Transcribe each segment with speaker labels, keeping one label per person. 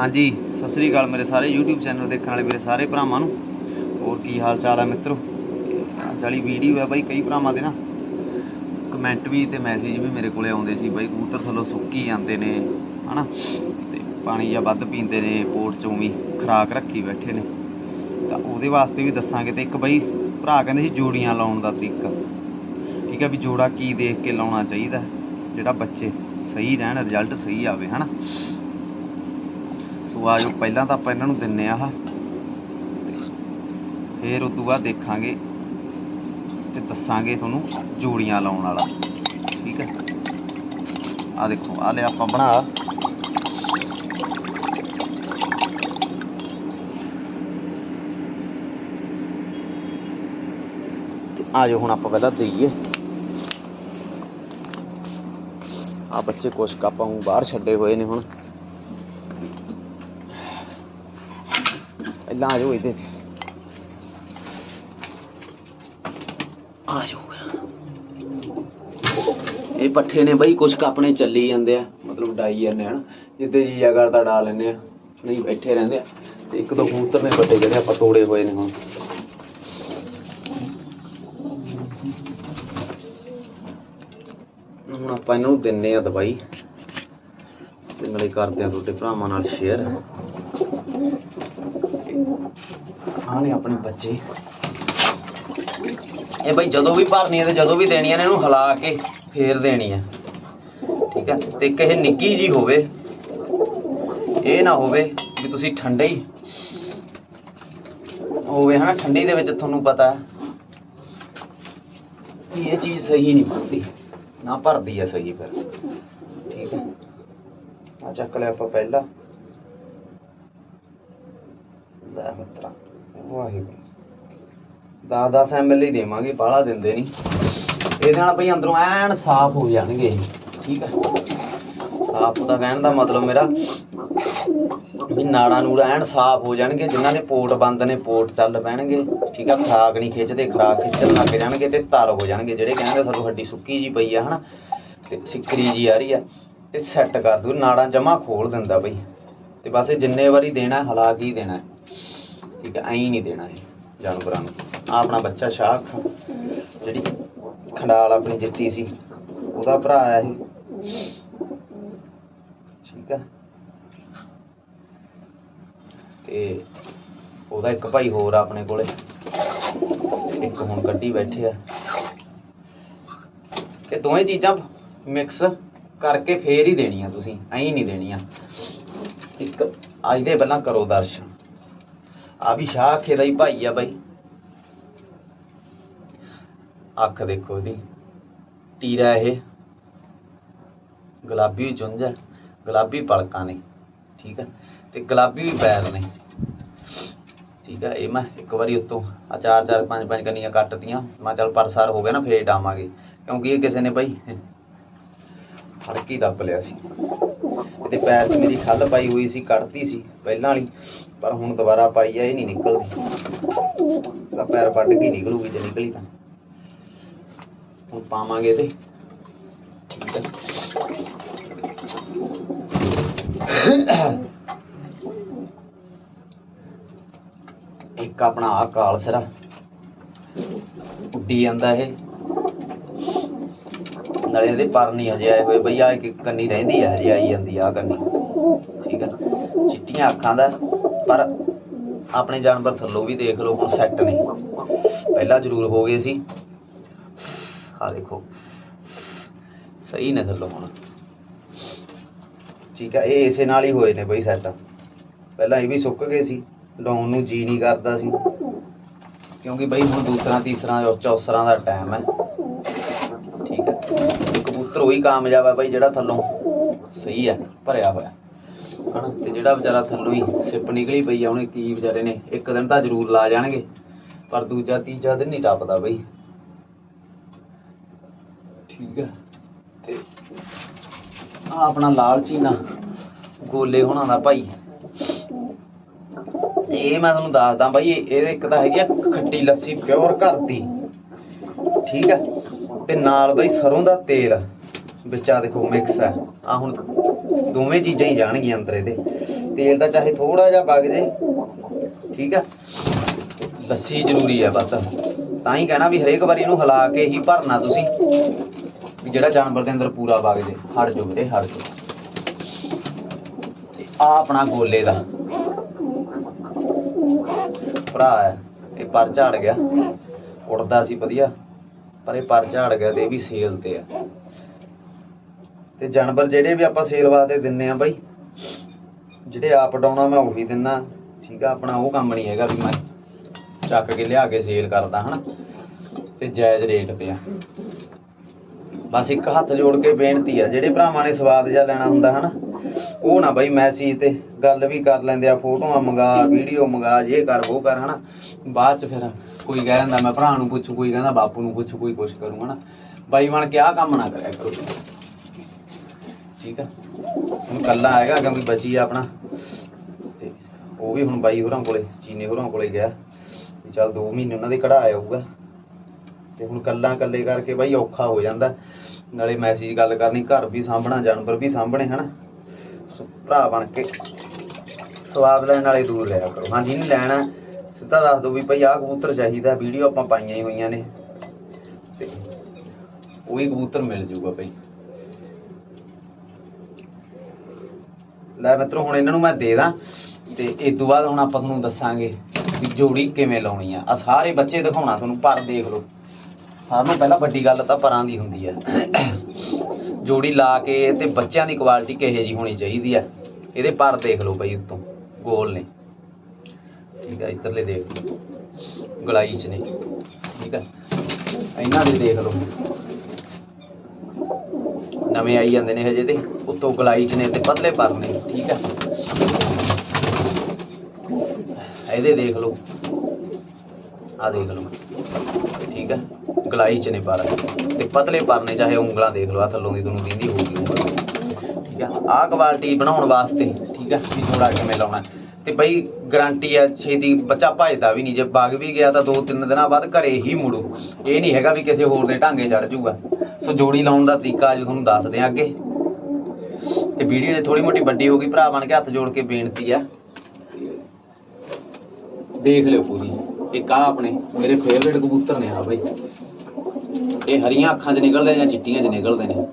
Speaker 1: ਹਾਂਜੀ, ਸਤਿ ਸ੍ਰੀ ਅਕਾਲ ਮੇਰੇ ਸਾਰੇ YouTube ਚੈਨਲ ਦੇਖਣ ਵਾਲੇ, ਮੇਰੇ ਸਾਰੇ ਭਰਾਵਾਂ ਨੂੰ। ਹੋਰ ਕੀ ਹਾਲ ਚਾਲ ਹੈ ਮਿੱਤਰੋ? ਅੱਜ ਵਾਲੀ ਵੀਡੀਓ ਹੈ ਬਾਈ ਕਈ ਭਰਾਵਾਂ ਦੇ ਨਾ। ਕਮੈਂਟ ਵੀ ਤੇ ਮੈਸੇਜ ਵੀ ਮੇਰੇ ਕੋਲੇ ਆਉਂਦੇ ਸੀ ਬਾਈ, ਕਬੂਤਰ ਥੱਲੋਂ ਸੁੱਕੀ ਜਾਂਦੇ ਨੇ, ਹਨਾ? ਤੇ ਪਾਣੀ ਜਾਂ ਵੱਧ ਪੀਂਦੇ ਨੇ ਪੋਰਟ ਚੋਂ ਵੀ ਖਰਾਕ ਰੱਖੀ ਬੈਠੇ ਨੇ। ਤਾਂ ਉਹਦੇ ਵਾਸਤੇ ਵੀ ਦੱਸਾਂਗੇ ਤੇ ਇੱਕ ਬਾਈ, ਭਰਾ ਕਹਿੰਦੇ ਸੀ ਜੋੜੀਆਂ ਲਾਉਣ ਦਾ ਤਰੀਕਾ। ਠੀਕ ਹੈ ਵੀ ਜੋੜਾ ਕੀ ਦੇਖ ਕੇ ਲਾਉਣਾ ਚਾਹੀਦਾ, ਜਿਹੜਾ ਬੱਚੇ ਸਹੀ ਰਹਿਣ ਰਿਜ਼ਲਟ ਸਹੀ ਆਵੇ, ਹਨਾ? ਸੋ ਆਜੋ ਪਹਿਲਾਂ ਤਾਂ ਆਪਾਂ ਇਹਨਾਂ ਨੂੰ ਦਿੰਨੇ ਆ ਆਹ। ਫਿਰ ਉਸ ਤੋਂ ਬਾਅਦ ਦੇਖਾਂਗੇ ਤੇ ਦੱਸਾਂਗੇ ਤੁਹਾਨੂੰ ਜੋੜੀਆਂ ਲਾਉਣ ਵਾਲਾ। ਠੀਕ ਹੈ? ਆ ਦੇਖੋ ਆ ਲੈ ਆਪਾਂ ਬਣਾ। ਆ ਜਾਓ ਹੁਣ ਆਪਾਂ ਪਹਿਲਾਂ ਦੇਈਏ। ਆ ਬੱਚੇ ਕੁਛ ਕੁ ਆਪਾਂ ਨੂੰ ਬਾਹਰ ਛੱਡੇ ਹੋਏ ਨੇ ਹੁਣ। ਪਹਿਲਾਂ ਆ ਜਾਓ ਇਹਦੇ ਤੇ। ਆ ਜਾਓ ਇਹ ਪੱਠੇ ਨੇ ਬਈ, ਕੁਛ ਆਪਣੇ ਚੱਲੀ ਜਾਂਦੇ ਆ, ਮਤਲਬ ਡਾਈ ਜਾਂਦੇ ਹਨ ਜਿੱਦੇ ਜੀਆ ਕਰਦਾ, ਡਾ ਲੈਂਦੇ ਆ। ਨਹੀਂ, ਬੈਠੇ ਰਹਿੰਦੇ ਆ। ਤੇ ਇੱਕ ਦੋ ਕਬੂਤਰ ਨੇ ਵੱਡੇ ਜਿਹੜੇ ਆਪਾਂ ਤੋੜੇ ਹੋਏ ਨੇ ਹੁਣ। ਹੁਣ ਆਪਾਂ ਇਹਨੂੰ ਨੂੰ ਦਿੰਨੇ ਆ ਦਵਾਈ। ਤੇ ਨਾਲੇ ਕਰਦੇ ਆ ਤੁਹਾਡੇ ਭਰਾਵਾਂ ਨਾਲ ਸ਼ੇਅਰ ਆਹ ਨੇ ਆਪਣੇ ਬੱਚੇ। ਇਹ ਬਈ ਜਦੋਂ ਵੀ ਭਰਨੀ ਹੈ ਤੇ ਜਦੋਂ ਵੀ ਦੇਣੀ ਹੈ ਇਹਨੂੰ ਹਿਲਾ ਕੇ ਫੇਰ ਦੇਣੀ ਹੈ। ਠੀਕ ਹੈ? ਤੇ ਇੱਕ ਇਹ ਜੀ ਹੋਵੇ, ਇਹ ਨਾ ਹੋਵੇ ਵੀ ਤੁਸੀਂ ਠੰਡੇ ਹੀ। ਹੋਵੇ ਹਨਾ, ਠੰਡੀ ਦੇ ਵਿੱਚ ਤੁਹਾਨੂੰ ਪਤਾ ਹੈ ਕਿ ਇਹ ਚੀਜ਼ ਸਹੀ ਨਹੀਂ ਭਰਦੀ ਨਾ ਭਰਦੀ ਹੈ ਸਹੀ ਫਿਰ। ਠੀਕ ਹੈ? ਆ ਚੱਕ ਲਿਆ ਆਪਾਂ ਪਹਿਲਾਂ। ਲੈ ਮਿੱਤਰਾ। ਵਾਹਿਗੁਰੂ। 10 10 ਐਮਐਲ ਹੀ ਦੇਵਾਂਗੇ, ਬਾਹਲਾ ਦਿੰਦੇ ਨਹੀਂ ਇਹਦੇ ਨਾਲ ਭਈ ਅੰਦਰੋਂ ਐਨ ਸਾਫ਼ ਹੋ ਜਾਣਗੇ ਇਹ, ਠੀਕ ਹੈ? ਸਾਫ਼ ਦਾ ਕਹਿਣ ਦਾ ਮਤਲਬ ਮੇਰਾ ਵੀ ਨਾੜਾਂ ਨੂੜਾ ਐਨ ਸਾਫ਼ ਹੋ ਜਾਣਗੇ, ਜਿਨ੍ਹਾਂ ਦੇ ਪੋਟ ਬੰਦ ਨੇ, ਪੋਟ ਚੱਲ ਪੈਣਗੇ, ਠੀਕ ਆ ਖਰਾਕ ਨਹੀਂ ਖਿੱਚਦੇ, ਖਰਾਕ ਖਿੱਚਣ ਲੱਗ ਜਾਣਗੇ ਤੇ ਤਰ ਹੋ ਜਾਣਗੇ, ਜਿਹੜੇ ਕਹਿੰਦੇ ਤੁਹਾਨੂੰ ਹੱਡੀ ਸੁੱਕੀ ਜੀ ਪਈ ਆ, ਹਨਾ? ਤੇ ਸਿੱਕਰੀ ਜੀ ਆ ਰਹੀ ਆ, ਤੇ ਸੈੱਟ ਕਰ ਦੂ, ਨਾੜਾਂ ਜਮਾ ਖੋਲ ਦਿੰਦਾ ਬਈ। ਤੇ ਬਸ ਜਿੰਨੇ ਵਾਰੀ ਦੇਣਾ ਹਲਾ ਕੇ ਹੀ ਦੇਣਾ। ਠੀਕ ਹੈ, ਐਂ ਨਹੀਂ ਦੇਣਾ ਇਹ ਜਾਨਵਰਾਂ ਨੂੰ। ਆ ਆਪਣਾ ਬੱਚਾ ਸ਼ਾਹ ਜਿਹੜੀ ਖੰਡਾਲ ਆਪਣੀ ਜਿੱਤੀ ਸੀ, ਉਹਦਾ ਭਰਾ ਹੈ ਇਹ। ਠੀਕ ਹੈ। ਤੇ ਉਹਦਾ ਇੱਕ ਭਾਈ ਹੋਰ ਆ ਆਪਣੇ ਕੋਲੇ। ਇੱਕ ਹੁਣ ਕੱਢੀ ਬੈਠੇ ਆ। ਇਹ ਦੋਵੇਂ ਚੀਜ਼ਾਂ ਮਿਕਸ ਕਰਕੇ ਫੇਰ ਹੀ ਦੇਣੀਆਂ ਤੁਸੀਂ, ਐਂ ਨਹੀਂ ਦੇਣੀਆਂ। ਇੱਕ ਅੱਜ ਦੇ ਪਹਿਲਾਂ ਕਰੋ ਦਰਸ਼ਨ। ਆ ਵੀ ਸ਼ਾਖੇ ਦਾ ਹੀ ਭਾਈ ਆ ਬਾਈ। ਅੱਖ ਦੇਖੋ ਇਹਦੀ ਟੀਰਾ ਇਹ। ਗੁਲਾਬੀ ਚੁੰਝ ਹੈ ਗੁਲਾਬੀ ਪਲਕਾਂ ਨੇ। ਠੀਕ ਹੈ ਤੇ ਗੁਲਾਬੀ ਵੀ ਪੈਰ ਨੇ। ਠੀਕ ਹੈ ਇਹ ਮੈਂ ਇੱਕ ਵਾਰੀ ਉੱਤੋਂ ਆ ਚਾਰ ਚਾਰ ਪੰਜ ਪੰਜ ਕੰਨੀਆਂ ਕੱਟਤੀਆਂ। ਮੈਂ ਚੱਲ ਪਰਸਾਰ ਹੋ ਗਿਆ ਨਾ, ਫੇਰ ਡਾਵਾਂਗੇ। ਕਿਉਂਕਿ ਇਹ ਕਿਸੇ ਨੇ ਬਾਈ ਹੜਕੀ ਦੱਬ ਲਿਆ ਸੀ। ਇਹਦੇ ਪੈਰ 'ਚ ਮੇਰੀ ਖੱਲ ਪਾਈ ਹੋਈ ਸੀ, ਕੱਢਤੀ ਸੀ ਪਹਿਲਾਂ ਵਾਲੀ, ਪਰ ਹੁਣ ਦੁਬਾਰਾ ਪਾਈ ਆ, ਇਹ ਨਹੀਂ ਨਿਕਲਦੀ। ਤਾਂ ਪੈਰ ਵੱਢ ਕੇ ਨਿਕਲੂਗੀ, ਜੇ ਨਿਕਲੀ ਤਾਂ। ਹੁਣ ਪਾਵਾਂਗੇ ਤੇ ਇੱਕ ਆਪਣਾ ਆ ਕਾਲ ਸਿਰਾ ਉੱਡੀ ਜਾਂਦਾ ਇਹ। ਨਾਲੇ ਇਹਦੇ ਪਰ ਨਹੀਂ ਹਜੇ ਆਏ ਹੋਏ, ਬਈ ਆ ਇੱਕ ਕੰਨੀ ਰਹਿੰਦੀ ਆ, ਹਜੇ ਆਈ ਜਾਂਦੀ ਆ ਕੰਨੀ। ਠੀਕ ਆ ਚਿੱਟੀਆਂ ਅੱਖਾਂ ਦਾ, ਪਰ ਆਪਣੇ ਜਾਨਵਰ ਥੱਲੋਂ ਵੀ ਦੇਖ ਲਓ, ਹੁਣ ਸੈੱਟ ਨੇ। ਪਹਿਲਾਂ ਜ਼ਰੂਰ ਹੋ ਗਏ ਸੀ। ਆ ਦੇਖੋ। ਸਹੀ ਨੇ ਥੱਲੋਂ ਹੁਣ। ਠੀਕ ਆ, ਇਹ ਇਸੇ ਨਾਲ ਹੀ ਹੋਏ ਨੇ ਬਈ ਸੈੱਟ ਪਹਿਲਾਂ ਇਹ ਵੀ ਸੁੱਕ ਗਏ ਸੀ, ਲਾਉਣ ਨੂੰ ਜੀ ਨਹੀਂ ਕਰਦਾ ਸੀ। ਕਿਉਂਕਿ ਬਈ ਹੁਣ ਦੂਸਰਾ, ਤੀਸਰਾ ਔਰ ਦਾ ਟਾਈਮ ਹੈ। ਕਬੂਤਰ ਉਹੀ ਕਾਮਯਾਬ ਹੈ ਬਾਈ ਜਿਹੜਾ ਥੱਲੋਂ ਸਹੀ ਹੈ ਭਰਿਆ ਹੋਇਆ। ਹਨਾ, ਤੇ ਜਿਹੜਾ ਵਿਚਾਰਾ ਥੱਲੋਂ ਹੀ ਸਿੱਪ ਨਿਕਲੀ ਪਈ ਆ, ਉਹਨੇ ਕੀ ਵਿਚਾਰੇ ਨੇ, ਇੱਕ ਦਿਨ ਤਾਂ ਜ਼ਰੂਰ ਲਾ ਜਾਣਗੇ, ਪਰ ਦੂਜਾ, ਤੀਜਾ ਦਿਨ ਨਹੀਂ ਟੱਪਦਾ ਬਈ। ਠੀਕ ਹੈ ਤੇ ਆ ਆਪਣਾ ਲਾਲ ਚੀਨਾ, ਗੋਲੇ ਹੋਣਾ ਦਾ ਭਾਈ। ਤੇ ਇਹ ਮੈਂ ਤੁਹਾਨੂੰ ਦੱਸਦਾ ਬਾਈ, ਇਹ- ਇੱਕ ਤਾਂ ਹੈਗੀ ਆ ਖੱਟੀ ਲੱਸੀ ਪਿਓਰ ਘਰ ਦੀ। ਠੀਕ ਹੈ ਤੇ ਨਾਲ ਬਈ ਸਰੋਂ ਦਾ ਤੇਲ। ਵਿੱਚ ਆ ਦੇਖੋ ਮਿਕਸ ਹੈ। ਆ ਹੁਣ ਦੋਵੇਂ ਚੀਜ਼ਾਂ ਹੀ ਜਾਣਗੀਆਂ ਅੰਦਰ ਇਹਦੇ ਤੇਲ ਦਾ ਚਾਹੇ ਥੋੜਾ ਜਿਹਾ ਵਗ ਜੇ ਠੀਕ ਆ? ਤੇ ਲੱਸੀ ਜ਼ਰੂਰੀ ਹੈ ਬਸ। ਤਾਂ ਹੀ ਕਹਿਣਾ ਵੀ ਹਰੇਕ ਵਾਰੀ ਇਹਨੂੰ ਹਿਲਾ ਕੇ ਹੀ ਭਰਨਾ ਤੁਸੀਂ। ਵੀ ਜਿਹੜਾ ਜਾਨਵਰ ਦੇ ਅੰਦਰ ਪੂਰਾ ਵਗ ਜੇ ਹਟ ਜਾਓ ਵੀਰੇ, ਹਟ ਜਾਓ। ਆ ਆਪਣਾ ਗੋਲੇ ਦਾ। ਭਰਾ ਹੈ। ਇਹ ਪਰ ਝਾੜ ਗਿਆ। ਉੜਦਾ ਸੀ ਵਧੀਆ। ਪਰ ਇਹ ਪਰ ਝਾੜ ਗਿਆ ਤੇ ਇਹ ਵੀ ਸੇਲ ਤੇ ਆ। ਤੇ ਜਾਨਵਰ ਜਿਹੜੇ ਵੀ ਆਪਾਂ ਸੇਲ ਵਾਸਤੇ ਦਿੰਨੇ ਆ ਬਾਈ, ਜਿਹੜੇ ਆਪ ਡਾਉਣਾ ਮੈਂ ਉਹੀ ਦਿੰਨਾ। ਠੀਕ ਆ, ਆਪਣਾ ਉਹ ਕੰਮ ਨਹੀਂ ਹੈਗਾ ਵੀ ਮੈਂ ਚੱਕ ਕੇ ਲਿਆ ਕੇ ਸੇਲ ਕਰਦਾ, ਹਨਾ? ਤੇ ਜਾਇਜ਼ ਰੇਟ ਤੇ ਆ। ਬਸ ਇੱਕ ਹੱਥ ਜੋੜ ਕੇ ਬੇਨਤੀ ਆ, ਜਿਹੜੇ ਭਰਾਵਾਂ ਨੇ ਸਵਾਦ ਜਿਹਾ ਲੈਣਾ ਹੁੰਦਾ, ਹਨਾ? ਉਹ ਨਾ ਬਾਈ ਮੈਸੇਜ ਤੇ ਗੱਲ ਵੀ ਕਰ ਲੈਂਦੇ ਆ, ਫੋਟੋਆਂ ਮੰਗਾ, ਵੀਡੀਓ ਮੰਗਾ ਇਹ ਕਰ, ਉਹ ਕਰ, ਹਨਾ? ਬਾਅਦ ਚ ਫਿਰ ਕੋਈ ਕਹਿ ਦਿੰਦਾ, ਮੈਂ ਭਰਾ ਨੂੰ ਪੁੱਛੂ, ਕੋਈ ਕਹਿੰਦਾ ਬਾਪੂ ਨੂੰ ਪੁੱਛੂ, ਕੋਈ ਕੁਛ ਕਰੂ, ਹਨਾ? ਬਾਈ ਬਣ ਕੇ ਆਹ ਕੰਮ ਨਾ ਕਰਿਆ ਕਰੋ। ਠੀਕ ਆ? ਹੁਣ ਕੱਲਾ ਆਏਗਾ ਕਿਉਂਕਿ ਬਚੀ ਆ ਆਪਣਾ। ਤੇ ਉਹ ਵੀ ਹੁਣ ਬਾਈ ਹੋਰਾਂ ਕੋਲੇ, ਚੀਨੇ ਹੋਰਾਂ ਕੋਲੇ ਗਿਆ। ਵੀ ਚੱਲ 2 ਮਹੀਨੇ ਉਹਨਾਂ ਦੇ ਕਢਾ ਆਊਗਾ ਤੇ ਹੁਣ ਕੱਲਾ ਕੱਲੇ ਕਰਕੇ ਬਾਈ ਔਖਾ ਹੋ ਜਾਂਦਾ। ਨਾਲੇ ਮੈਸੇਜ ਗੱਲ ਕਰਨੀ, ਘਰ ਵੀ ਸਾਂਭਣਾ, ਜਾਨਵਰ ਵੀ ਸਾਂਭਣੇ, ਹਨਾ? ਭਰਾ ਬਣ ਕੇ। ਸਵਾਦ ਲੈਣ ਵਾਲੇ ਦੂਰ ਰਿਹਾ ਕਰੋ। ਹਾਂਜੀ, ਨਹੀਂ ਲੈਣਾ ਸਿੱਧਾ ਦੱਸ ਦਿਓ ਵੀ ਭਾਈ ਆਹ ਕਬੂਤਰ ਚਾਹੀਦਾ, ਵੀਡੀਓ ਆਪਾਂ ਪਾਈਆਂ ਹੀ ਹੋਈਆਂ ਨੇ। ਤੇ ਉਹੀ ਕਬੂਤਰ ਮਿਲ ਜੂਗਾ ਭਾਈ। ਲੈ ਮਿੱਤਰੋ, ਹੁਣ ਇਹਨਾਂ ਨੂੰ ਮੈਂ ਦੇ ਦਾਂ। ਤੇ ਇਸ ਤੋਂ ਬਾਅਦ ਹੁਣ ਆਪਾਂ ਤੁਹਾਨੂੰ ਦੱਸਾਂਗੇ ਵੀ ਜੋੜੀ ਕਿਵੇਂ ਲਾਉਣੀ ਆ। ਆ ਸਾਰੇ ਬੱਚੇ ਦਿਖਾਉਣਾ ਤੁਹਾਨੂੰ, ਪਰ ਦੇਖ ਲਓ। ਸਾਰਿਆਂ ਨੂੰ ਪਹਿਲਾਂ ਵੱਡੀ ਗੱਲ ਤਾਂ ਪਰਾਂ ਦੀ ਹੁੰਦੀ ਆ। ਜੋੜੀ ਲਾ ਕੇ ਤੇ ਬੱਚਿਆਂ ਦੀ ਕੁਆਲਿਟੀ ਕਿਹੋ ਜੀ ਹੋਣੀ ਚਾਹੀਦੀ ਆ? ਇਹਦੇ ਪਰ ਦੇਖ ਲਓ ਬਈ ਉੱਤੋਂ, ਗੋਲ ਨੇ। ਠੀਕ ਆ, ਇੱਧਰਲੇ ਦੇਖ ਲਓ। ਗਲਾਈ ਚ ਨੇ। ਠੀਕ ਆ, ਇਹਨਾਂ ਦੇ ਦੇਖ ਲਓ। ਨਵੇਂ ਆਈ ਜਾਂਦੇ ਨੇ ਹਜੇ ਤੇ, ਉੱਤੋਂ ਗਲਾਈ ਚ ਨੇ ਤੇ ਪਤਲੇ ਪਰ ਨੇ। ਠੀਕ ਆ। ਇਹਦੇ ਦੇਖ ਲਓ। ਆ ਦੇਖ ਲਓ। ਠੀਕ ਆ। ਗਲਾਈ ਚ ਨੇ ਪਰ। ਤੇ ਪਤਲੇ ਪਰ ਨੇ ਚਾਹੇ ਉਂਗਲਾਂ ਦੇਖ ਲਓ ਆ ਥੱਲੋਂ ਦੀ ਤੁਹਾਨੂੰ ਦਿੰਦੀ ਹੋਊਗੀ ਉਂਗਲ। ਠੀਕ ਆ? ਆਹ ਕੁਆਲਿਟੀ ਬਣਾਉਣ ਵਾਸਤੇ, ਠੀਕ ਆ, ਵੀ ਜੋੜਾ ਕਿਵੇਂ ਲਾਉਣਾ। ਤੇ ਬਈ ਗਾਰੰਟੀ ਆ, ਛੇਤੀ ਬੱਚਾ ਭਜਦਾ ਵੀ ਨਹੀਂ। ਜੇ ਵਗ ਵੀ ਗਿਆ ਤਾਂ ਦੋ ਤਿੰਨ ਦਿਨਾਂ ਬਾਅਦ ਘਰੇ ਹੀ ਮੁੜੂ। ਇਹ ਨਹੀਂ ਹੈਗਾ ਵੀ ਕਿਸੇ ਹੋਰ ਦੇ ਢਾਂਗੇ ਚੜ ਜਾਊਗਾ ਸੋ ਜੋੜੀ ਲਾਉਣ ਦਾ ਤਰੀਕਾ ਅੱਜ ਤੁਹਾਨੂੰ ਦੱਸਦੇ ਆ ਅੱਗੇ। ਤੇ ਵੀਡੀਓ ਜੇ ਥੋੜੀ ਮੋਟੀ ਵੱਡੀ ਹੋ ਗਈ, ਭਰਾ ਬਣ ਕੇ ਹੱਥ ਜੋੜ ਕੇ ਬੇਨਤੀ ਆ। ਦੇਖ ਲਿਓ ਪੂਰੀ। ਇੱਕ ਆ ਆਪਣੇ ਮੇਰੇ ਫੇਵਰੇਟ ਕਬੂਤਰ ਨੇ ਆ ਬਾਈ। ਇਹ ਹਰੀਆਂ ਅੱਖਾਂ 'ਚ ਨਿਕਲਦੇ ਜਾਂ ਚਿੱਟੀਆਂ 'ਚ ਨਿਕਲਦੇ ਨੇ।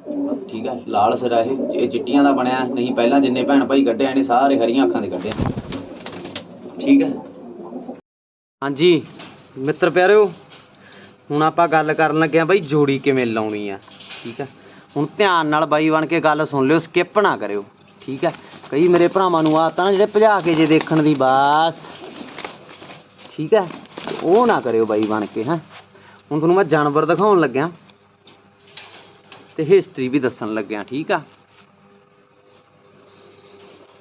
Speaker 1: ਠੀਕ ਆ, ਲਾਲ ਸਿਰਾ ਇਹ। ਇਹ ਚਿੱਟੀਆਂ ਦਾ ਬਣਿਆ, ਨਹੀਂ ਪਹਿਲਾਂ ਜਿੰਨੇ ਭੈਣ ਭਾਈ ਕੱਢੇ ਨੇ ਸਾਰੇ ਹਰੀਆਂ ਅੱਖਾਂ ਦੇ ਕੱਢੇ ਠੀਕ ਹੈ ਹਾਂਜੀ, ਮਿੱਤਰ ਪਿਆਰਿਓ ਹੁਣ ਆਪਾਂ ਗੱਲ ਕਰਨ ਲੱਗੇ ਆ ਬਾਈ ਜੋੜੀ ਕਿਵੇਂ ਲਾਉਣੀ ਆ। ਠੀਕ ਹੈ ਹੁਣ ਧਿਆਨ ਨਾਲ ਬਾਈ ਬਣ ਕੇ ਗੱਲ ਸੁਣ ਲਿਓ ਸਕਿਪ ਨਾ ਕਰਿਓ। ਠੀਕ ਹੈ ਕਈ ਮੇਰੇ ਭਰਾਵਾਂ ਨੂੰ ਆਦਤ ਆ ਨਾ ਜਿਹੜੇ ਭਜਾ ਕੇ ਜੇ ਦੇਖਣ ਦੀ, ਬਾਸ। ਠੀਕ ਹੈ? ਉਹ ਨਾ ਕਰਿਓ ਬਾਈ ਬਣ ਕੇ, ਹਾਂ? ਹੁਣ ਤੁਹਾਨੂੰ ਮੈਂ ਜਾਨਵਰ ਦਿਖਾਉਣ ਲੱਗਿਆ। ਤੇ ਹਿਸਟਰੀ ਵੀ ਦੱਸਣ ਲੱਗਿਆ, ਠੀਕ ਆ?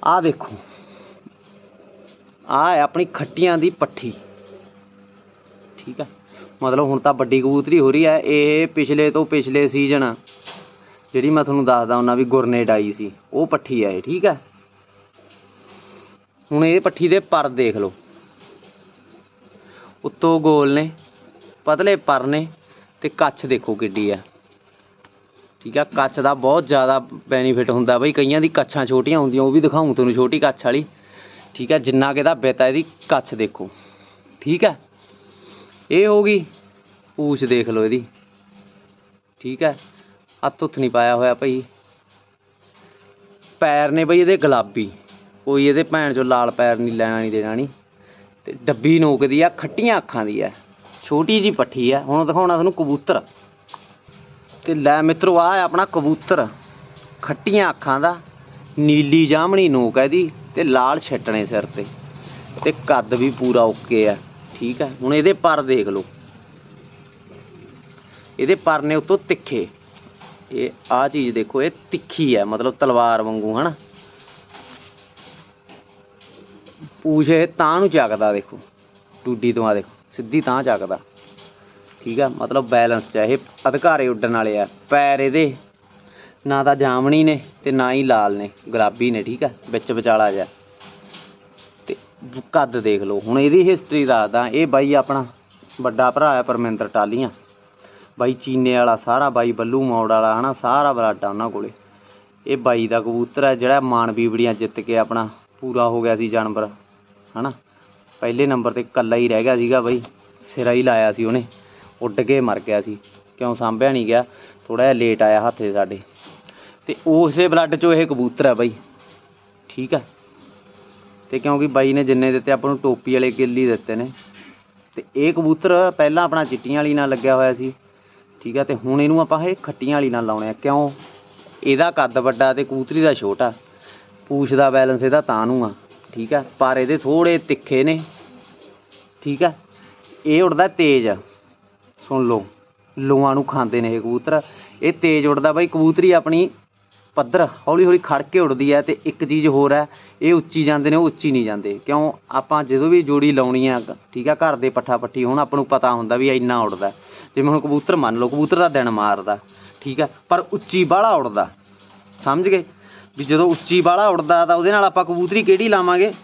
Speaker 1: ਆ ਦੇਖੋ। ਆ ਹੈ ਆਪਣੀ ਖੱਟੀਆਂ ਦੀ ਪੱਠੀ। ਠੀਕ ਆ? ਮਤਲਬ ਹੁਣ ਤਾਂ ਵੱਡੀ ਕਬੂਤਰੀ ਹੋ ਰਹੀ ਹੈ। ਇਹ ਪਿਛਲੇ ਤੋਂ ਪਿਛਲੇ ਸੀਜ਼ਨ ਜਿਹੜੀ ਮੈਂ ਤੁਹਾਨੂੰ ਦੱਸਦਾ ਉਹਨਾਂ ਵੀ ਗੁਰਨੇਡ ਆਈ ਸੀ। ਉਹ ਪੱਠੀ ਆ ਇਹ, ਠੀਕ ਹੈ ਹੁਣ ਇਹ ਪੱਠੀ ਦੇ ਪਰ ਦੇਖ ਲਓ। ਉੱਤੋਂ ਗੋਲ ਨੇ, ਪਤਲੇ ਪਰ ਨੇ ਤੇ ਕੱਛ ਦੇਖੋ ਕਿੱਡੀ ਆ। ਠੀਕ ਆ, ਕੱਛ ਦਾ ਬਹੁਤ ਜ਼ਿਆਦਾ ਬੈਨੀਫਿਟ ਹੁੰਦਾ ਬਈ, ਕਈਆਂ ਦੀ ਕੱਛਾਂ ਛੋਟੀਆਂ ਹੁੰਦੀਆਂ, ਉਹ ਵੀ ਦਿਖਾਉਂ ਤੁਹਾਨੂੰ ਛੋਟੀ ਕੱਛ ਵਾਲੀ। ਠੀਕ ਹੈ ਜਿੰਨਾ ਕਿ ਇਹਦਾ ਬਿੱਤ ਆ ਇਹਦੀ ਕੱਛ ਦੇਖੋ। ਠੀਕ ਹੈ ਇਹ ਹੋ ਗਈ ਪੂਛ ਦੇਖ ਲਓ ਇਹਦੀ। ਠੀਕ ਹੈ ਹੱਥ ਹੁੱਥ ਨਹੀਂ ਪਾਇਆ ਹੋਇਆ ਭਾਈ। ਪੈਰ ਨੇ ਬਈ ਇਹਦੇ ਗੁਲਾਬੀ, ਕੋਈ ਇਹਦੇ ਭੈਣ ਚੋਂ ਲਾਲ ਪੈਰ ਨਹੀਂ ਲੈਣਾ, ਨਹੀਂ ਦੇਣਾ, ਨਹੀਂ। ਤੇ ਡੱਬੀ ਨੋਕ ਦੀ ਆ, ਖੱਟੀਆਂ ਅੱਖਾਂ ਦੀ ਆ। ਛੋਟੀ ਜੀ ਪੱਠੀ ਆ। ਹੁਣ ਦਿਖਾਉਣਾ ਤੁਹਾਨੂੰ ਕਬੂਤਰ। ਤੇ ਲੈ ਮਿੱਤਰੋ ਆ ਆਪਣਾ ਕਬੂਤਰ। ਖੱਟੀਆਂ ਅੱਖਾਂ ਦਾ, ਨੀਲੀ ਜਾਮਣੀ ਨੋਕ ਹੈ ਇਹਦੀ ਤੇ ਲਾਲ ਛੱਟਣੇ ਸਿਰ ਤੇ। ਤੇ ਕੱਦ ਵੀ ਪੂਰਾ ਓਕੇ ਆ, ਠੀਕ ਹੈ ਹੁਣ ਇਹਦੇ ਪਰ ਦੇਖ ਲਓ। ਇਹਦੇ ਪਰ ਨੇ ਉਤੋਂ ਤਿੱਖੇ। ਇਹ ਆ ਚੀਜ਼ ਦੇਖੋ, ਇਹ ਤਿੱਖੀ ਹੈ ਮਤਲਬ ਤਲਵਾਰ ਵਾਂਗੂ, ਹਨਾ? ਪੂਛ ਇਹ ਤਾਂ ਨੂੰ ਚੱਕਦਾ ਦੇਖੋ। ਟੂਡੀ ਤੋਂ ਆ ਦੇਖੋ, ਸਿੱਧੀ ਤਾਂ ਚੱਕਦਾ। ਠੀਕ ਆ, ਮਤਲਬ ਬੈਲੈਂਸ ਚ ਇਹ, ਅਧਿਕਾਰੇ ਉੱਡਣ ਵਾਲੇ ਆ। ਪੈਰ ਇਹਦੇ, ਨਾ ਤਾਂ ਜਾਮਣੀ ਨੇ ਤੇ ਨਾ ਹੀ ਲਾਲ ਨੇ, ਗੁਲਾਬੀ ਨੇ, ਠੀਕ ਆ, ਵਿੱਚ ਵਿਚਾਲਾ ਜਾ ਤੇ ਕੱਦ ਦੇਖ ਲਓ, ਹੁਣ ਇਹਦੀ ਹਿਸਟਰੀ ਦੱਸਦਾ, ਇਹ ਬਾਈ ਆਪਣਾ ਵੱਡਾ ਭਰਾ ਹੈ ਪਰਮਿੰਦਰ ਟਾਲੀਆਂ। ਬਾਈ ਚੀਨੇ ਵਾਲਾ ਸਾਰਾ, ਬਾਈ ਬੱਲੂ ਮੋੜ ਵਾਲਾ, ਹਨਾ, ਸਾਰਾ ਬਰਾਡਾ ਉਹਨਾਂ ਕੋਲੇ। ਇਹ ਬਾਈ ਦਾ ਕਬੂਤਰ ਹੈ ਜਿਹੜਾ ਮਾਨ ਬੀਬੜੀਆਂ ਜਿੱਤ ਕੇ ਆਪਣਾ ਪੂਰਾ ਹੋ ਗਿਆ ਸੀ ਜਾਨਵਰ। ਹਨਾ? ਪਹਿਲੇ ਨੰਬਰ ਤੇ ਕੱਲਾ ਹੀ ਰਹਿ ਗਿਆ ਸੀਗਾ ਬਈ। ਸਿਰਾ ਹੀ ਲਾਇਆ ਸੀ ਉਹਨੇ। ਉੱਡ ਕੇ ਮਰ ਗਿਆ ਸੀ। ਕਿਉਂ ਸਾਂਭਿਆ ਨਹੀਂ ਗਿਆ? ਥੋੜਾ ਜਿਹਾ ਲੇਟ ਆਇਆ ਹੱਥੇ ਸਾਡੇ। ਤੇ ਉਸੇ ਬਲੱਡ ਚੋਂ ਇਹ ਕਬੂਤਰ ਆ ਬਈ। ਠੀਕ ਆ? ਤੇ ਕਿਉਂਕਿ ਬਾਈ ਨੇ ਜਿੰਨੇ ਦਿੱਤੇ, ਆਪਾਂ ਨੂੰ ਟੋਪੀ ਵਾਲੇ ਗਿੱਲੀ ਦਿੱਤੇ ਨੇ। ਤੇ ਇਹ ਕਬੂਤਰ ਪਹਿਲਾਂ ਆਪਣਾ ਚਿੱਟੀਆਂ ਵਾਲੀ ਨਾਲ ਲੱਗਿਆ ਹੋਇਆ ਸੀ। ਠੀਕ ਆ? ਤੇ ਹੁਣ ਇਹਨੂੰ ਆਪਾਂ ਇਹ ਖੱਟੀਆਂ ਵਾਲੀ ਨਾਲ ਲਾਉਣੇ ਆ। ਕਿਉਂ? ਇਹਦਾ ਕੱਦ ਵੱਡਾ ਤੇ ਕਬੂਤਰੀ ਦਾ ਛੋਟਾ। ਪੂਛ ਦਾ ਬੈਲੈਂਸ ਇਹਦਾ ਤਾਂ ਨੂੰ ਆ। ਠੀਕ ਹੈ ਪਰ ਇਹਦੇ ਥੋੜੇ ਤਿੱਖੇ ਨੇ। ਠੀਕ ਹੈ ਇਹ ਉੱਡਦਾ ਤੇਜ਼। ਸੁਣ ਲਓ ਲੂਆਂ ਨੂੰ ਖਾਂਦੇ ਨੇ ਇਹ ਕਬੂਤਰ। ਇਹ ਤੇਜ਼ ਉੱਡਦਾ ਬਾਈ, ਕਬੂਤਰੀ ਆਪਣੀ ਪੱਧਰ ਹੌਲੀ ਹੌਲੀ ਖੜ ਕੇ ਉੱਡਦੀ ਹੈ ਤੇ ਇੱਕ ਚੀਜ਼ ਹੋਰ ਹੈ ਇਹ ਉੱਚੀ ਜਾਂਦੇ ਨੇ, ਉਹ ਉੱਚੀ ਨਹੀਂ ਜਾਂਦੇ। ਕਿਉਂ? ਆਪਾਂ ਜਦੋਂ ਵੀ ਜੋੜੀ ਲਾਉਣੀ ਆ, ਠੀਕ ਆ, ਘਰ ਦੇ ਪੱਠਾ ਪੱਠੀ ਹੁਣ ਆਪਾਂ ਨੂੰ ਪਤਾ ਹੁੰਦਾ ਵੀ ਇੰਨਾ ਉੱਡਦਾ। ਜਿਵੇਂ ਹੁਣ ਕਬੂਤਰ ਮੰਨ ਲਓ, ਕਬੂਤਰ ਦਾ ਦਿਨ ਮਾਰਦਾ, ਠੀਕ ਆ, ਪਰ ਉੱਚੀ ਬਾਹਲਾ ਉੱਡਦਾ। ਸਮਝ ਗਏ? ਵੀ ਜਦੋਂ ਉੱਚੀ ਬਾਹਲਾ ਉੱਡਦਾ ਤਾਂ ਉਹਦੇ ਨਾਲ ਆਪਾਂ ਕਬੂਤਰੀ ਕਿਹੜੀ ਲਾਵਾਂਗੇ?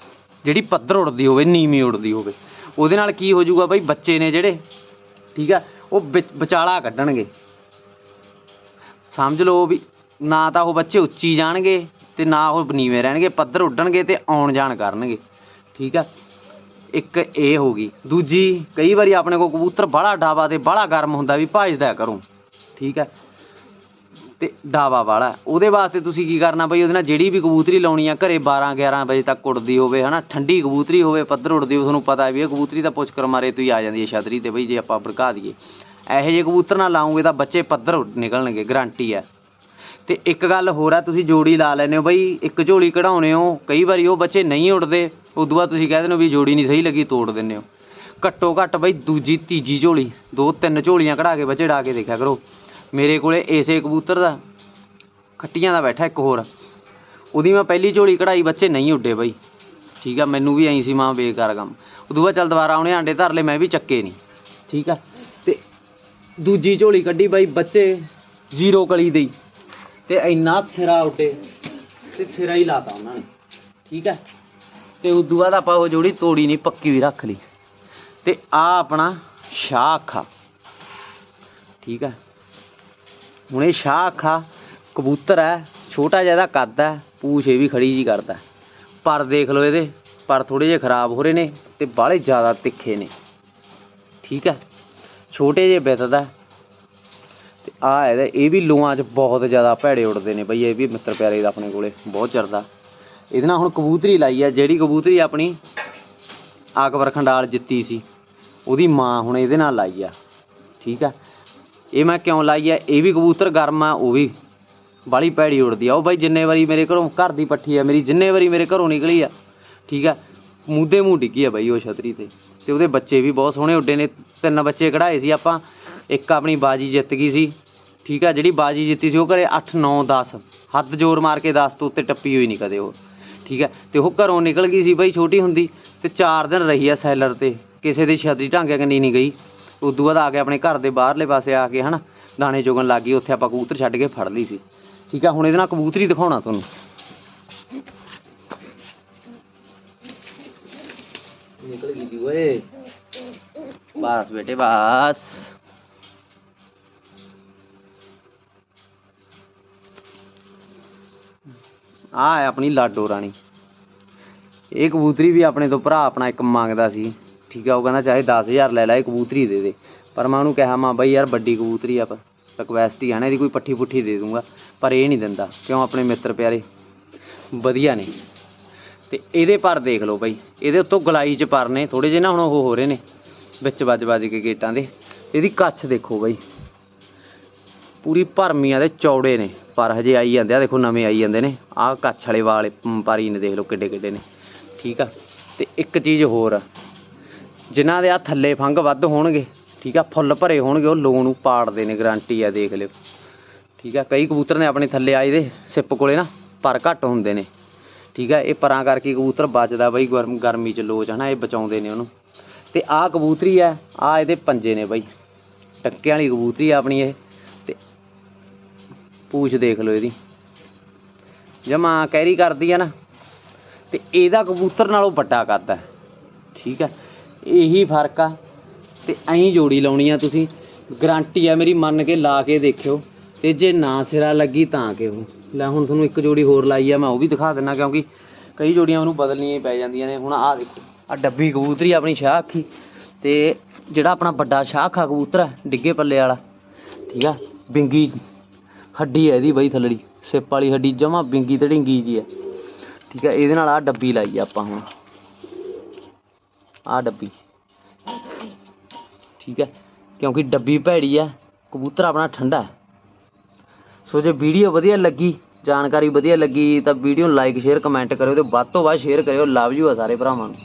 Speaker 1: ਜਿਹੜੀ ਪੱਧਰ ਉੱਡਦੀ ਹੋਵੇ, ਨੀਵੀਂ ਉੱਡਦੀ ਹੋਵੇ। ਉਹਦੇ ਨਾਲ ਕੀ ਹੋ ਜਾਊਗਾ ਬਈ? ਬੱਚੇ ਨੇ ਜਿਹੜੇ, ਠੀਕ ਆ, ਉਹ ਵਿਚ- ਵਿਚਾਲਾ ਕੱਢਣਗੇ। ਸਮਝ ਲਓ ਵੀ ਨਾ ਤਾਂ ਉਹ ਬੱਚੇ ਉੱਚੀ ਜਾਣਗੇ ਤੇ ਨਾ ਉਹ ਨੀਵੇਂ ਰਹਿਣਗੇ, ਪੱਧਰ ਉੱਡਣਗੇ ਤੇ ਆਉਣ ਜਾਣ ਕਰਨਗੇ। ਠੀਕ ਆ? ਇੱਕ ਇਹ ਹੋ ਗਈ। ਦੂਜੀ, ਕਈ ਵਾਰੀ ਆਪਣੇ ਕੋਲ ਕਬੂਤਰ ਬੜਾ ਡਾਵਾ ਤੇ ਬੜਾ ਗਰਮ ਹੁੰਦਾ ਵੀ ਭਜਦਾ ਕਰੋ। ਠੀਕ ਹੈ ਅਤੇ ਡਾਵਾ ਵਾਲਾ ਉਹਦੇ ਵਾਸਤੇ ਤੁਸੀਂ ਕੀ ਕਰਨਾ ਬਈ? ਉਹਦੇ ਨਾਲ ਜਿਹੜੀ ਵੀ ਕਬੂਤਰੀ ਲਾਉਣੀ ਆ, ਘਰੇ 12 11 ਵਜੇ ਤੱਕ ਉੱਡਦੀ ਹੋਵੇ ਹੈ ਨਾ ਠੰਡੀ ਕਬੂਤਰੀ ਹੋਵੇ, ਪੱਧਰ ਉੱਡਦੀ ਹੋਵੇ, ਤੁਹਾਨੂੰ ਪਤਾ ਵੀ ਇਹ ਕਬੂਤਰੀ ਤਾਂ ਪੁੱਛ ਕਰ ਮਾਰੇ ਤੋਂ ਹੀ ਆ ਜਾਂਦੀ ਹੈ ਛਤਰੀ ਤੇ ਬਈ ਜੇ ਆਪਾਂ ਭੜਕਾ ਦਈਏ। ਇਹੋ ਜਿਹੇ ਕਬੂਤਰ ਨਾਲ ਲਾਉਂਗੇ ਤਾਂ ਬੱਚੇ ਪੱਧਰ ਉੱਡ- ਨਿਕਲਣਗੇ ਗਰੰਟੀ ਹੈ। ਤੇ ਇੱਕ ਗੱਲ ਹੋਰ ਆ ਤੁਸੀਂ ਜੋੜੀ ਲਾ ਲੈਨੇ ਹੋ ਬਈ, ਇੱਕ ਝੋਲੀ ਕਢਾਉਨੇ ਹੋ, ਕਈ ਵਾਰੀ ਉਹ ਬੱਚੇ ਨਹੀਂ ਉੱਡਦੇ, ਉਦੋਂ ਬਾਅਦ ਤੁਸੀਂ ਕਹਿ ਦਿੰਦੇ ਹੋ ਵੀ ਜੋੜੀ ਨਹੀਂ ਸਹੀ ਲੱਗੀ, ਤੋੜ ਦਿੰਦੇ ਹੋ। ਘੱਟੋ ਘੱਟ ਬਈ ਦੂਜੀ, ਤੀਜੀ ਝੋਲੀ, ਦੋ, ਤਿੰਨ ਝੋਲੀਆਂ ਕਢਾ ਕੇ ਬੱਚੇ ਡਾ ਕੇ ਦੇਖਿਆ ਕਰੋ। ਮੇਰੇ ਕੋਲੇ ਏਸੇ ਕਬੂਤਰ ਦਾ, ਖੱਟੀਆਂ ਦਾ ਬੈਠਾ ਇੱਕ ਹੋਰ। ਉਹਦੀ ਮੈਂ ਪਹਿਲੀ ਝੋਲੀ ਕਢਾਈ, ਬੱਚੇ ਨਹੀਂ ਉੱਡੇ ਬਈ। ਠੀਕ ਆ, ਮੈਨੂੰ ਵੀ ਐਂ ਸੀ, ਮਾਂ ਬੇਕਾਰ ਕੰਮ। ਉਦੋਂ ਬਾਅਦ ਚੱਲ ਦੁਬਾਰਾ ਉਹਨੇ ਆਂਡੇ ਧਰ ਲਏ, ਮੈਂ ਵੀ ਚੱਕੇ ਨਹੀਂ ਠੀਕ ਆ, ਤੇ ਦੂਜੀ ਝੋਲੀ ਕੱਢੀ ਬਾਈ, ਬੱਚੇ ਜ਼ੀਰੋ ਕਲੀ ਦੇ। ਹੀ। ਤੇ ਇੰਨਾ ਸਿਰਾ ਉੱਡੇ, ਤੇ ਸਿਰਾ ਹੀ ਲਾਤਾ ਉਹਨਾਂ ਨੇ। ਠੀਕ ਹੈ ਤੇ ਉਦੋਂ ਬਾਅਦ ਆਪਾਂ ਉਹ ਜੋੜੀ ਤੋੜੀ ਨਹੀਂ ਪੱਕੀ ਵੀ ਰੱਖ ਲਈ। ਤੇ ਆ ਆਪਣਾ ਸ਼ਾਹ ਅੱਖਾ ਠੀਕ ਹੈ ਹੁਣ ਇਹ ਸ਼ਾਹ ਅੱਖਾ, ਕਬੂਤਰ ਹੈ, ਛੋਟਾ ਜਿਹਾ ਇਹਦਾ ਕੱਦ ਹੈ, ਪੂਛ ਇਹ ਵੀ ਖੜੀ ਜੀ ਕਰਦਾ ਪਰ ਦੇਖ ਲਓ ਇਹਦੇ, ਪਰ ਥੋੜੇ ਜਿਹੇ ਖਰਾਬ ਹੋ ਰਹੇ ਨੇ ਤੇ ਬਾਹਲੇ ਜ਼ਿਆਦਾ ਤਿੱਖੇ ਨੇ। ਠੀਕ ਹੈ? ਛੋਟੇ ਜਿਹੇ ਬਿੱਤਦਾ ਤੇ ਆ ਇਹਦਾ, ਇਹ ਵੀ ਲੋਆਂ 'ਚ ਬਹੁਤ ਜ਼ਿਆਦਾ ਭੈੜੇ ਉੱਡਦੇ ਨੇ ਬਈ, ਇਹ ਵੀ ਮਿੱਤਰ ਪਿਆਰੇ ਦਾ ਆਪਣੇ ਕੋਲੇ, ਬਹੁਤ ਚਰਦਾ ਇਹਦੇ ਨਾਲ ਹੁਣ ਕਬੂਤਰੀ ਲਾਈ ਆ ਜਿਹੜੀ ਕਬੂਤਰੀ ਆਪਣੀ ਆਕਬਰ ਖੰਡਾਲ ਜਿੱਤੀ ਸੀ, ਉਹਦੀ ਮਾਂ ਹੁਣ ਇਹਦੇ ਨਾਲ ਲਾਈ ਆ। ਠੀਕ ਆ ਇਹ ਮੈਂ ਕਿਉਂ ਲਾਈ ਆ? ਇਹ ਵੀ ਕਬੂਤਰ ਗਰਮ ਆ, ਉਹ ਵੀ। ਬਾਲੀ ਭੈੜੀ ਉੜਦੀ ਆ। ਉਹ ਬਾਈ ਜਿੰਨੇ ਵਾਰੀ ਮੇਰੇ ਘਰੋਂ ਘਰ ਦੀ ਪੱਠੀ ਆ, ਮੇਰੀ ਜਿੰਨੇ ਵਾਰੀ ਮੇਰੇ ਘਰੋਂ ਨਿਕਲੀ ਆ, ਠੀਕ ਆ? ਮੂਧੇ ਮੂੰਹ ਡਿੱਗੀ ਆ ਬਾਈ ਉਹ ਛਤਰੀ ਤੇ। ਤੇ ਉਹਦੇ ਬੱਚੇ ਵੀ ਬਹੁਤ ਸੋਹਣੇ ਉੱਡੇ ਨੇ। ਤਿੰਨ ਬੱਚੇ ਕਢਾਏ ਸੀ ਆਪਾਂ। ਇੱਕ ਆਪਣੀ ਬਾਜੀ ਜਿੱਤ ਗਈ ਸੀ, ਠੀਕ ਆ? ਜਿਹੜੀ ਬਾਜੀ ਜਿੱਤੀ ਸੀ ਉਹ ਘਰੇ 8 9 10 ਹੱਦ ਜ਼ੋਰ ਮਾਰ ਕੇ 10 ਤੋਂ ਉੱਤੇ ਟੱਪੀ ਹੋਈ ਨਹੀਂ ਕਦੇ ਉਹ, ਠੀਕ ਹੈ ਤੇ ਉਹ ਘਰੋਂ ਨਿਕਲ ਗਈ ਸੀ ਬਈ ਛੋਟੀ ਹੁੰਦੀ। ਤੇ 4 ਦਿਨ ਰਹੀ ਆ ਸੈਲਰ ਤੇ। ਕਿਸੇ ਦੀ ਛਤਰੀ ਢਾਂਗਿਆ ਕੰਨੀ ਨਹੀਂ ਗਈ। ਉਦੋਂ ਬਾਅਦ ਆ ਕੇ ਆਪਣੇ ਘਰ ਦੇ ਬਾਹਰਲੇ ਪਾਸੇ ਆ ਕੇ ਹਨਾ, ਦਾਣੇ ਚੁਗਣ ਲੱਗ ਗਈ, ਉੱਥੇ ਆਪਾਂ ਕਬੂਤਰ ਛੱਡ ਕੇ ਫੜ ਲਈ ਸੀ। ਠੀਕ ਆ, ਹੁਣ ਇਹਦੇ ਨਾਲ ਕਬੂਤਰੀ ਦਿਖਾਉਣਾ ਤੁਹਾਨੂੰ। ਨਿਕਲ ਗਈ ਜੀ ਓਏ। ਬਸ ਬੇਟੇ, ਬਸ। ਆ ਹੈ ਆਪਣੀ ਲਾਡੋ ਰਾਣੀ। ਇਹ ਕਬੂਤਰੀ ਵੀ ਆਪਣੇ ਤੋਂ ਭਰਾ ਆਪਣਾ ਇੱਕ ਮੰਗਦਾ ਸੀ। ਠੀਕ ਆ, ਉਹ ਕਹਿੰਦਾ ਚਾਹੇ 10000 ਲੈ ਲੈ, ਇਹ ਕਬੂਤਰੀ ਦੇ ਦੇ। ਪਰ ਮੈਂ ਉਹਨੂੰ ਕਿਹਾ, ਮਾਂ ਬਾਈ ਯਾਰ ਵੱਡੀ ਕਬੂਤਰੀ ਆ ਪਰ ਰਿਕਵੈਸਟ ਹੀ ਆ ਨਾ, ਇਹਦੀ ਕੋਈ ਪੱਠੀ ਪੁੱਠੀ ਦੇ ਦੂੰਗਾ, ਪਰ ਇਹ ਨਹੀਂ ਦਿੰਦਾ। ਕਿਉਂ ਆਪਣੇ ਮਿੱਤਰ ਪਿਆਰੇ? ਵਧੀਆ ਨੇ। ਤੇ ਇਹਦੇ ਪਰ ਦੇਖ ਲਓ ਬਾਈ, ਇਹਦੇ ਉੱਤੋਂ ਗਲਾਈ ਚ ਪਰ ਨੇ ਥੋੜੇ ਜਿਹੇ ਨਾ ਹੁਣ ਉਹ ਹੋ ਰਹੇ ਨੇ, ਵਿੱਚ ਵੱਜ ਵੱਜ ਕੇ ਗੇਟਾਂ ਦੇ। ਇਹਦੀ ਕੱਛ ਦੇਖੋ ਬਾਈ। ਪੂਰੀ ਭਰਮੀਆਂ ਦੇ ਚੌੜੇ ਨੇ, ਪਰ ਹਜੇ ਆਈ ਜਾਂਦੇ ਆ, ਦੇਖੋ ਨਵੇਂ ਆਈ ਜਾਂਦੇ ਨੇ। ਆਹ ਕੱਛ ਵਾਲੇ ਵਾਲੇ ਪ- ਪਾਰੀ ਨੇ, ਦੇਖ ਲਓ ਕਿੱਡੇ ਕਿੱਡੇ ਨੇ। ਠੀਕ ਆ। ਤੇ ਇੱਕ ਚੀਜ਼ ਹੋਰ ਆ ਜਿਨ੍ਹਾਂ ਦੇ ਆ ਥੱਲੇ ਫੰਗ ਵੱਧ ਹੋਣਗੇ, ਠੀਕ ਆ, ਫੁੱਲ ਭਰੇ ਹੋਣਗੇ, ਉਹ ਲੋਂ ਨੂੰ ਪਾੜਦੇ ਨੇ, ਗਰੰਟੀ ਆ, ਦੇਖ ਲਿਓ। ਠੀਕ ਆ, ਕਈ ਕਬੂਤਰ ਨੇ ਆਪਣੇ ਥੱਲੇ ਆਏ ਦੇ, ਸਿੱਪ ਕੋਲੇ ਨਾ, ਪਰ ਘੱਟ ਹੁੰਦੇ ਨੇ। ਠੀਕ ਆ, ਇਹ ਪਰਾਂ ਕਰਕੇ ਕਬੂਤਰ ਬਚਦਾ ਬਈ, ਗਰਮ, ਗਰਮੀ ਚ ਲੋਚ, ਹਨਾ, ਇਹ ਬਚਾਉਂਦੇ ਨੇ ਉਹਨੂੰ। ਤੇ ਆਹ ਕਬੂਤਰੀ ਆ ਆ ਇਹਦੇ ਪੰਜੇ ਨੇ ਬਈ। ਟੱਕਿਆਂ ਵਾਲੀ ਕਬੂਤਰੀ ਆ ਆਪਣੀ ਇਹ, ਤੇ ਪੂਛ ਦੇਖ ਲਓ ਇਹਦੀ। ਜਮਾ ਕੈਰੀ ਕਰਦੀ ਆ ਨਾ, ਤੇ ਇਹਦਾ ਕਬੂਤਰ ਨਾਲੋਂ ਵੱਡਾ ਕਰਦਾ ਠੀਕ ਆ ਇਹੀ ਫ਼ਰਕ ਆ। ਤੇ ਐਂ ਜੋੜੀ ਲਾਉਣੀ ਆ ਤੁਸੀਂ। ਗਰੰਟੀ ਆ ਮੇਰੀ ਮੰਨ ਕੇ ਲਾ ਕੇ ਦੇਖਿਓ। ਤੇ ਜੇ ਨਾ ਸਿਰਾ ਲੱਗੀ ਤਾਂ ਕਿ ਲੈ ਹੁਣ ਤੁਹਾਨੂੰ ਇੱਕ ਜੋੜੀ ਹੋਰ ਲਾਈ ਆ, ਮੈਂ ਉਹ ਵੀ ਦਿਖਾ ਦਿੰਨਾ ਕਿਉਂਕਿ ਕਈ ਜੋੜੀਆਂ ਉਹਨੂੰ ਬਦਲਣੀਆਂ ਹੀ ਪੈ ਜਾਂਦੀਆਂ ਨੇ। ਹੁਣ ਆਹ ਦੇਖੋ ਆ ਡੱਬੀ ਕਬੂਤਰੀ ਆਪਣੀ ਸ਼ਾਹ ਅੱਖੀ। ਤੇ ਜਿਹੜਾ ਆਪਣਾ ਵੱਡਾ ਸ਼ਾਹ ਅੱਖਾ ਕਬੂਤਰ ਹੈ ਡਿੱਗੇ ਪੱਲੇ ਵਾਲਾ। ਠੀਕ ਆ? ਬਿੰਗੀ ਹੱਡੀ ਹੈ ਇਹਦੀ ਬਈ ਥੱਲੜੀ। ਸਿਪ ਵਾਲੀ ਹੱਡੀ ਜਮਾ ਬਿੰਗੀ ਤੇ ਢਿੰਗੀ ਜੀ ਹੈ ਠੀਕ ਹੈ ਇਹਦੇ ਨਾਲ ਆ ਡੱਬੀ ਲਾਈ ਆ ਆਪਾਂ ਹੁਣ। ਆ ਡੱਬੀ। ਠੀਕ ਹੈ, ਕਿਉਂਕਿ ਡੱਬੀ ਭੈੜੀ ਹੈ, ਕਬੂਤਰ ਆਪਣਾ ਠੰਡਾ ਹੈ। ਸੋ ਜੇ ਵੀਡੀਓ ਵਧੀਆ ਲੱਗੀ, ਜਾਣਕਾਰੀ ਵਧੀਆ ਲੱਗੀ, ਤਾਂ ਵੀਡੀਓ ਨੂੰ ਲਾਈਕ ਸ਼ੇਅਰ ਕਮੈਂਟ ਕਰਿਓ ਤੇ ਵੱਧ ਤੋਂ ਵੱਧ ਸ਼ੇਅਰ ਕਰਿਓ। ਲਵ ਯੂ ਆ ਸਾਰੇ ਭਰਾਵਾਂ ਨੂੰ।